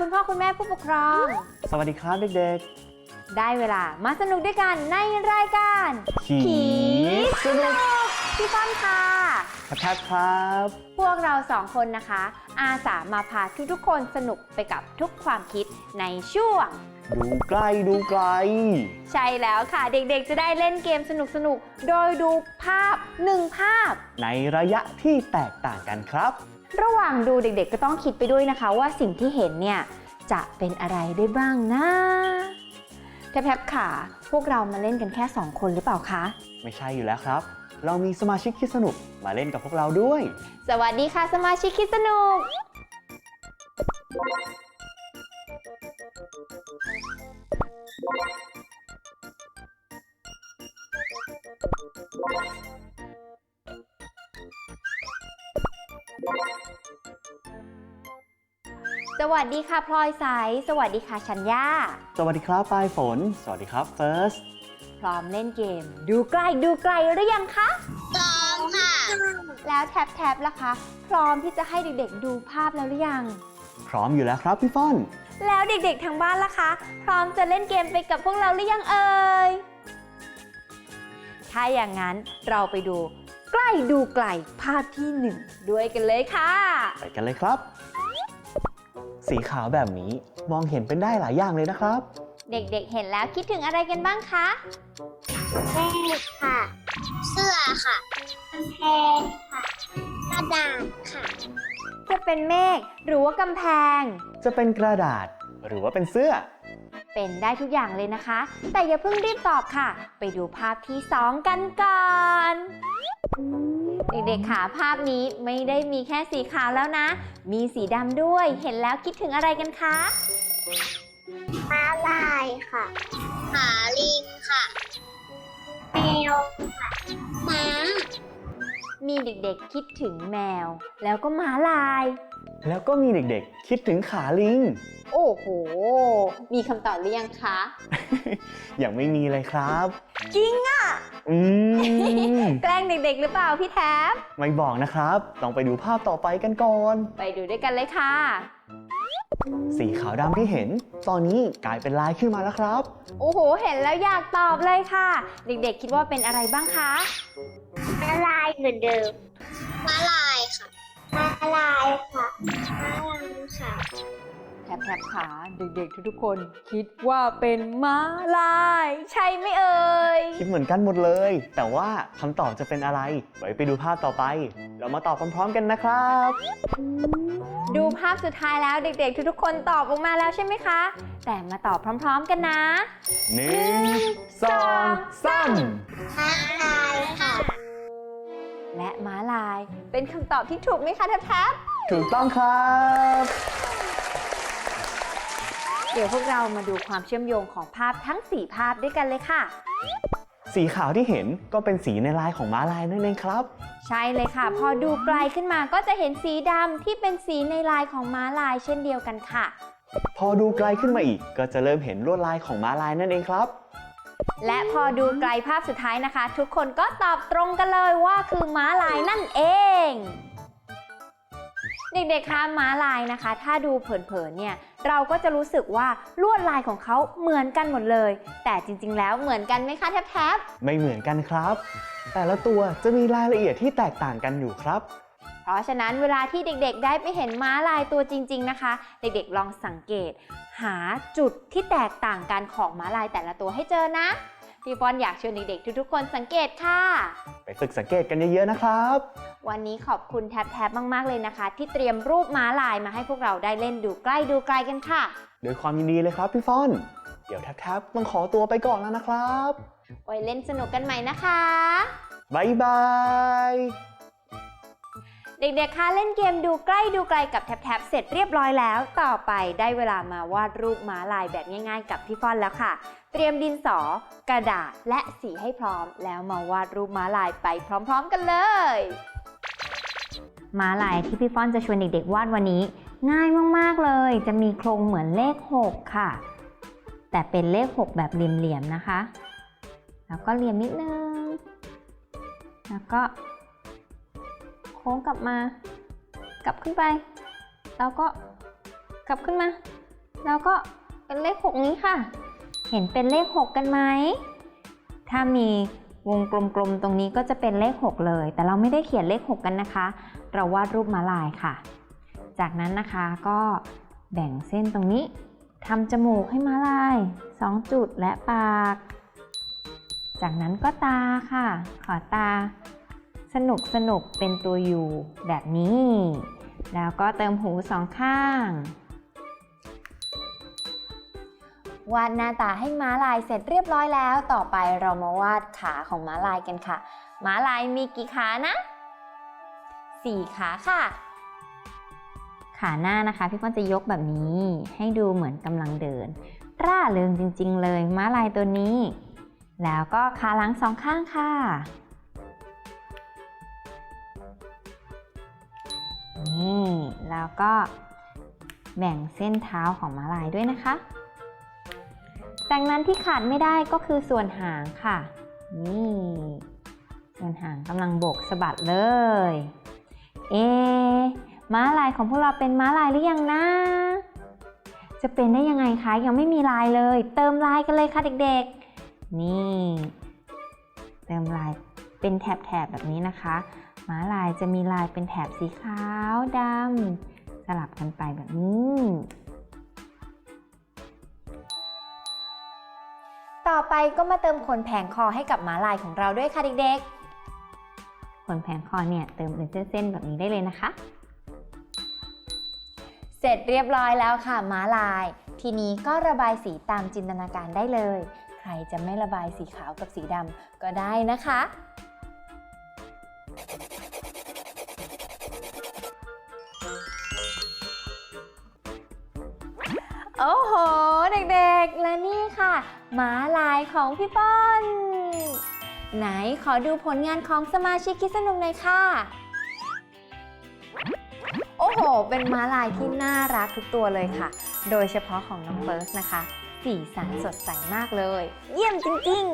คุณแม่ผู้ปกครอง สวัสดีครับเด็กได้เวลามาสนุกด้วยกันในรายการๆขี่สนุกพี่ป้อมค่ะแทบครับ พวกเราสองคนนะคะ อาสามาพาทุกๆคนสนุกไปกับทุกความคิดในช่วง ดูใกล้ดูไกล ใช่แล้วค่ะ เด็กๆ จะได้เล่นเกมสนุกๆ โดยดูภาพหนึ่งภาพ ในระยะที่แตกต่างกันครับ ระหว่างดูเด็กๆก็ต้องคิดไปด้วยนะคะ ว่าสิ่งที่เห็นเนี่ยจะเป็นอะไรได้บ้างนะแทบๆค่ะ พวกเรามาเล่นกันแค่ 2 คนหรือเปล่าคะ ไม่ใช่อยู่แล้วครับ เรามีสมาชิกคิดสนุกมาเล่นกับพวกเราด้วย สวัสดีค่ะสมาชิกคิดสนุก สวัสดีค่ะพลอยใส สวัสดีค่ะชัญญา สวัสดีครับปลายฝน สวัสดีครับเฟิร์ส พร้อมเล่นเกม ดูใกล้ดูไกลหรือยังคะพร้อมค่ะ แล้วแท็บแท็บล่ะคะ พร้อมที่จะให้เด็กๆดูภาพแล้วหรือยัง พร้อมอยู่แล้วครับพี่ฟ่อน แล้วเด็กๆทางบ้านล่ะคะ พร้อมจะเล่นเกมไปกับพวกเราหรือยังเอ่ยถ้าอย่างนั้นเราไปดู ใกล้ดูไกลภาพที่หนึ่งด้วยกันเลยค่ะ ไปกันเลยครับ สีขาวแบบนี้มองเห็นเป็นได้หลายอย่างเลยนะครับ เด็กๆเห็นแล้วคิดถึงอะไรกันบ้างคะแม่ค่ะ เสื้อค่ะกำแพงค่ะ กระดาษค่ะ จะเป็นเมฆหรือว่ากำแพง จะเป็นกระดาษหรือว่าเป็นเสื้อ เป็นได้ทุกอย่างเลยนะคะ แต่อย่าเพิ่งรีบตอบค่ะ ไปดูภาพที่สองกันก่อนเด็กๆค่ะภาพนี้ไม่ได้มีแค่สีขาวแล้วนะ มีสีดำด้วยเห็นแล้วคิดถึงอะไรกันคะม้าลายค่ะหาลิงค่ะแมวค่ะม้ามีเด็กๆคิดถึงแมว แล้วก็ม้าลาย แล้วก็มีเด็กๆ คิดถึงขาลิง โอ้โห มีคำตอบหรือยังคะ ยังไม่มีเลยครับ จริงอะอืม แกล้งเด็กๆ หรือเปล่าพี่แท็บ ไม่บอกนะครับ ต้องไปดูภาพต่อไปกันก่อน ไปดูด้วยกันเลยค่ะ สีขาวดำที่เห็น ตอนนี้กลายเป็นลายขึ้นมาแล้วครับ โอ้โห เห็นแล้วอยากตอบเลยค่ะ เด็กๆ คิดว่าเป็นอะไรบ้างคะม้าลายเหมือนเดิมม้าลายค่ะ ม้าลายค่ะม้าลายค่ะแทบๆขาเด็กๆ ทุกๆคน คิดว่าเป็นม้าลาย ใช่ไหมเอ่ย คิดเหมือนกันหมดเลย แต่ว่าคำตอบจะเป็นอะไรไว้ไปดูภาพต่อไป เรามาตอบพร้อมๆกันนะครับ ดูภาพสุดท้ายแล้วเด็ก ๆ ทุกๆคนตอบออกมาแล้วใช่ไหมคะ แต่มาตอบพร้อม ๆ กันนะหนึ่งสองสามม้าลายค่ะ และม้าลาย เป็นคำตอบที่ถูกไหมคะแทบถูกต้องครับๆเดี๋ยวพวกเรามาดูความเชื่อมโยงของภาพทั้ง 4 ภาพด้วยกันเลยค่ะ สีขาวที่เห็นก็เป็นสีในลายของม้าลายนั่นเองครับ ใช่เลยค่ะ พอดูไกลขึ้นมาก็จะเห็นสีดำที่เป็นสีในลายของม้าลายเช่นเดียวกันค่ะ พอดูไกลขึ้นมาอีก ก็จะเริ่มเห็นลวดลายของม้าลายนั่นเองครับ และพอดูไกลภาพสุดท้ายนะคะ ทุกคนก็ตอบตรงกันเลยว่าคือม้าลายนั่นเอง เด็กๆคะม้าลายนะคะ ถ้าดูเผินๆเนี่ยเราก็จะรู้สึกว่าลวดลายของเขาเหมือนกันหมดเลย แต่จริงๆ แล้วเหมือนกันไหมคะแทบไม่เหมือนกันครับ แต่ละตัวจะมีรายละเอียดที่แตกต่างกันอยู่ครับ เพราะฉะนั้นเวลาที่เด็กๆ ได้ไปเห็นม้าลายตัวจริง ๆนะคะ เด็กๆลองสังเกต หาจุดที่แตกต่างกันของม้าลายแต่ละตัวให้เจอนะพี่ฟอนอยากชวนเด็กๆ ทุกๆ คนสังเกตค่ะ ไปฝึกสังเกตกันเยอะๆนะครับ วันนี้ขอบคุณแท็บๆ มากๆ เลยนะคะ ที่เตรียมรูปม้าลายมาให้พวกเราได้เล่นดูใกล้ดูไกลกันค่ะ โดยความยินดีเลยครับพี่ฟ่อน เดี๋ยวแทบๆ ต้องขอตัวไปก่อนแล้วนะครับ ไว้เล่นสนุกกันใหม่นะคะ บ๊ายบาย เด็กๆ คะเล่นเกมดูใกล้ดูไกลกับแท็บๆ เสร็จเรียบร้อยแล้ว ต่อไปได้เวลามาวาดรูปม้าลายแบบง่ายๆ กับพี่ฟอนแล้วค่ะ เตรียมดินสอ กระดาษและสีให้พร้อม แล้วมาวาดรูปม้าลายไปพร้อมๆ กันเลย ม้าลายที่พี่ฟอนจะชวนเด็กๆ วาดวันนี้ ง่ายมากๆเลย จะมีโครงเหมือนเลข 6 ค่ะ แต่เป็นเลข 6 แบบเหลี่ยมๆนะคะ แล้วก็เหลี่ยมนิดนึง แล้วก็ ค้งกลับมา กลับขึ้นไป แล้วก็กลับขึ้นมา แล้วก็เป็นเลข 6 นี้ค่ะ เห็นเป็นเลข 6 กันไหม ถ้ามีวงกลมๆ ตรงนี้ก็จะเป็นเลข 6 เลย แต่เราไม่ได้เขียนเลข 6 กันนะคะ เราวาดรูปม้าลายค่ะ จากนั้นนะคะก็แบ่งเส้นตรงนี้ทำจมูกให้ม้าลาย 2 จุดและปาก จากนั้นก็ตาค่ะ ขอตา สนุกสนุกเป็นตัวยูแบบนี้ แล้วก็เติมหูสองข้าง วาดหน้าตาให้ม้าลายเสร็จเรียบร้อยแล้ว ต่อไปเรามาวาดขาของม้าลายกันค่ะ ม้าลายมีกี่ขานะสี่ขาค่ะ ขาหน้านะคะ พี่ป้อนจะยกแบบนี้ให้ดูเหมือนกำลังเดิน ร่าเริงจริง ๆ เลยม้าลายตัวนี้ แล้วก็ขาหลังสองข้างค่ะ แล้วก็แบ่งเส้นเท้าของม้าลายด้วยนะคะ จากนั้นที่ขาดไม่ได้ก็คือส่วนหางค่ะ นี่ ส่วนหางกำลังโบกสะบัดเลย เอะม้าลายของพวกเราเป็นม้าลายหรือยังนะ จะเป็นได้ยังไงคะยังไม่มีลายเลย เติมลายกันเลยค่ะเด็กๆ นี่ เติมลายเป็นแถบๆแบบนี้นะคะ ม้าลายจะมีลายเป็นแถบสีขาวดำ สลับกันไปแบบนี้ต่อไปก็มาเติมขนแผงคอให้กับม้าลายของเราด้วยค่ะเด็กๆ ขนแผงคอเนี่ยเติมเป็นเส้นๆแบบนี้ได้เลยนะคะ เสร็จเรียบร้อยแล้วค่ะม้าลาย ทีนี้ก็ระบายสีตามจินตนาการได้เลย ใครจะไม่ระบายสีขาวกับสีดำก็ได้นะคะ หเด็กๆ และนี่ค่ะม้าลายของพี่ป้อน ไหนขอดูผลงานของสมาชิกคิดสนุกหน่อยค่ะ โอ้โห เป็นม้าลายที่น่ารักทุกตัวเลยค่ะ โดยเฉพาะของน้องเฟิร์สนะคะ สีสันสดใสมากเลย เยี่ยมจริง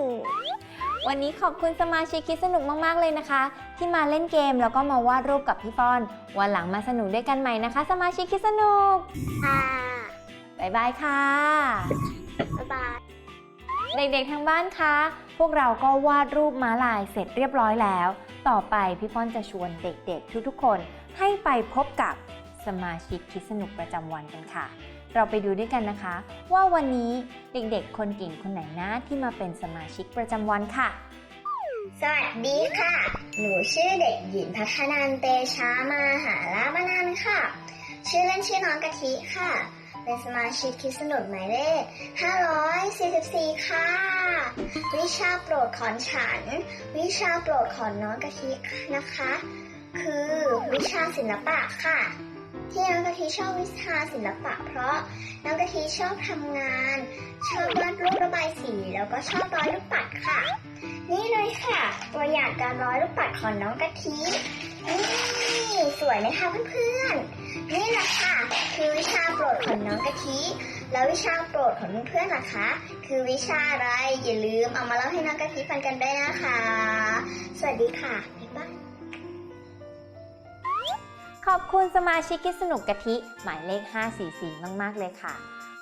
ๆ วันนี้ขอบคุณสมาชิกคิดสนุกมากๆเลยนะคะ ที่มาเล่นเกมแล้วก็มาวาดรูปกับพี่ป้อน วันหลังมาสนุกด้วยกันใหม่นะคะ สมาชิกคิดสนุกค่ะ บ๊ายบายค่ะ บ๊ายบาย เด็กๆทางบ้านคะ พวกเราก็วาดรูปม้าลายเสร็จเรียบร้อยแล้ว ต่อไปพี่ป้อนจะชวนเด็กๆ ทุกๆ คนให้ไปพบกับสมาชิกคิดสนุกประจำวันกันค่ะ เราไปดูด้วยกันนะคะ ว่าวันนี้เด็กๆ คนเก่งคนไหนนะที่มาเป็นสมาชิกประจำวันค่ะ สวัสดีค่ะ หนูชื่อเด็กหญิงพัฒนันเตชามาหาลาบนันท์ค่ะ ชื่อเล่นชื่อน้องกะทิค่ะ เป็นสมาชิกคิดสนุกหมายเลข 544 ค่ะ วิชาโปรดของฉัน วิชาโปรดของน้องกะทินะคะ คือวิชาศิลปะค่ะ ที่น้องกะทิชอบวิชาศิลปะ เพราะน้องกะทิชอบทำงาน ชอบวาดรูประบายสีแล้วก็ชอบร้อยลูกปัดค่ะ นี่เลยค่ะ ตัวอย่างการร้อยลูกปัดของน้องกะทินี่ สวยไหมคะเพื่อนๆ นี่แหละค่ะคือวิชาโปรดของน้องกะทิ แล้ววิชาโปรดของเพื่อนๆล่ะคะ คือวิชาอะไรอย่าลืมเอามาเล่าให้น้องกะทิฟังกันได้นะคะ สวัสดีค่ะบ๊ายบายขอบคุณสมาชิกคิดสนุกกะทิหมายเลข 544 มากๆเลยค่ะ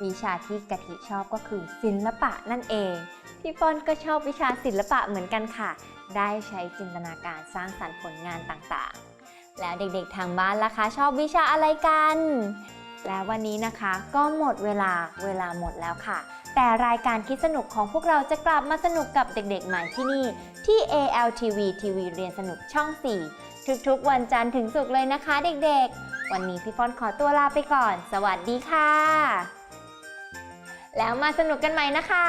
วิชาที่กะทิชอบก็คือศิลปะนั่นเอง พี่ฟอนก็ชอบวิชาศิลปะเหมือนกันค่ะ ได้ใช้จินตนาการสร้างสรรค์ผลงานต่างๆ แล้วเด็กๆทางบ้านล่ะคะ ชอบวิชาอะไรกัน และวันนี้นะคะก็หมดเวลาเวลาหมดแล้วค่ะ แต่รายการคิดสนุกของพวกเราจะกลับมาสนุกกับเด็กๆใหม่ที่นี่ ที่ ALTV ทีวีเรียนสนุกช่อง 4 ทุกๆ วันจันทร์ถึงศุกร์เลยนะคะเด็กๆ วันนี้พี่ฟอนขอตัวลาไปก่อน สวัสดีค่ะ แล้วมาสนุกกันใหม่นะคะ